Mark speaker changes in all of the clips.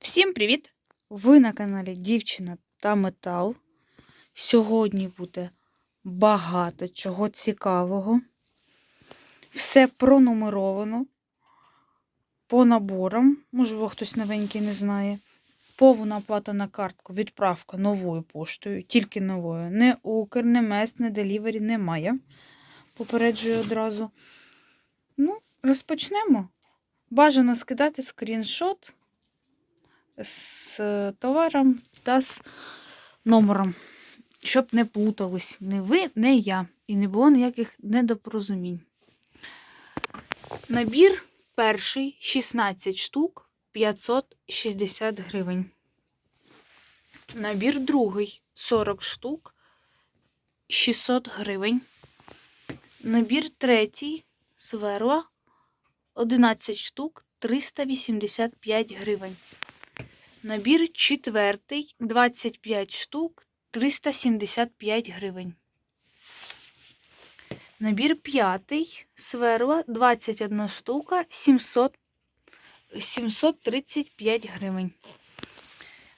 Speaker 1: Всім привіт! Ви на каналі Дівчина та Метал. Сьогодні буде багато чого цікавого. Все пронумеровано по наборам. Можливо, хтось новенький не знає. Повна оплата на картку, відправка новою поштою, тільки новою. Не Укр, не Мест, не Делівері немає. Попереджую одразу. Ну, розпочнемо. Бажано скидати скріншот з е, товаром та з номером, щоб не плутались не ви, не я. І не було ніяких недопорозумінь. Набір перший 16 штук 560 гривень. Набір другий 40 штук 600 гривень. Набір третій сверла 11 штук 385 гривень. Набір четвертий 25 штук 375 гривень. Набір п'ятий сверла 21 штука 700, 735 гривень.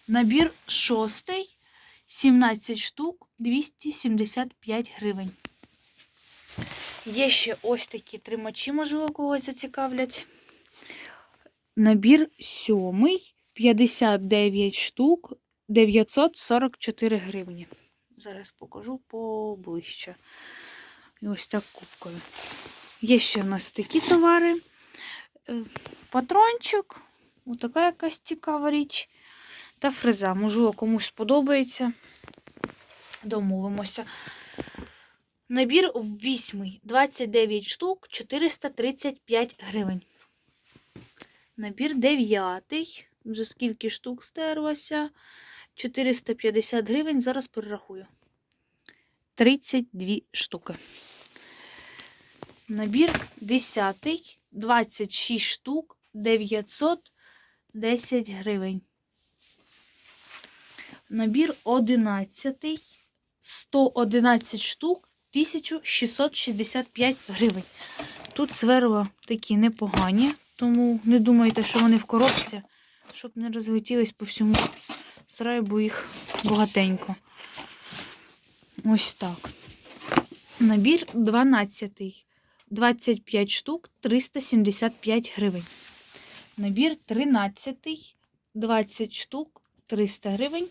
Speaker 1: Набір шостий 17 штук 275 гривень. Є ще ось такі тримачі, можливо, когось зацікавлять. Набір сьомий 59 штук 944 гривні. Зараз покажу поближче. І ось так кубкою. Є ще в нас такі товари. Е, Патрончик, отака якась цікава річ. Та фреза. Можливо, комусь сподобається. Домовимося. Набір вісьмий 29 штук 435 гривень. Набір дев'ятий. Вже скільки штук стерлося. 450 гривень. Зараз перерахую. 32 штуки. Набір 10, 26 штук, 910 гривень. Набір 11, 111 штук, 1665 гривень. Тут сверла такі непогані, тому не думайте, що вони в коробці, щоб не розлетілись по всьому сараю, бо їх багатенько. Ось так. Набір 12. 25 штук 375 гривень. Набір 13. 20 штук 300 гривень.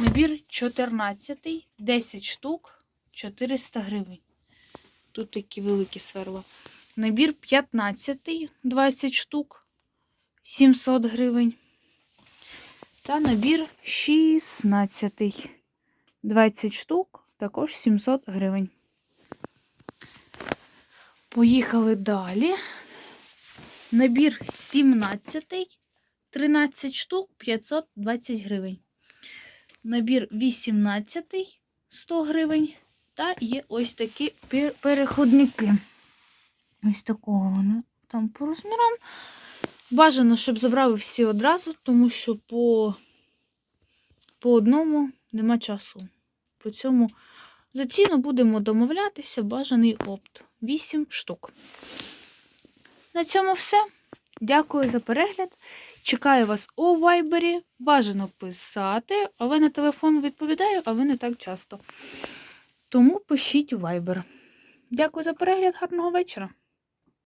Speaker 1: Набір 14. 10 штук 400 гривень. Тут такі великі сверла. Набір 15. 20 штук 700 гривень. Та набір 16. 20 штук, також 700 гривень. Поїхали далі. Набір 17, 13 штук, 520 гривень. Набір 18, 100 гривень. Та є ось такі переходники. Ось такого вони там по розмірам. Бажано, щоб забрали всі одразу, тому що по, по одному нема часу. По цьому за ціну будемо домовлятися, бажаний опт. 8 штук. На цьому все. Дякую за перегляд. Чекаю вас у вайбері. Бажано писати, але на телефон відповідаю, а ви не так часто. Тому пишіть у вайбер. Дякую за перегляд, гарного вечора.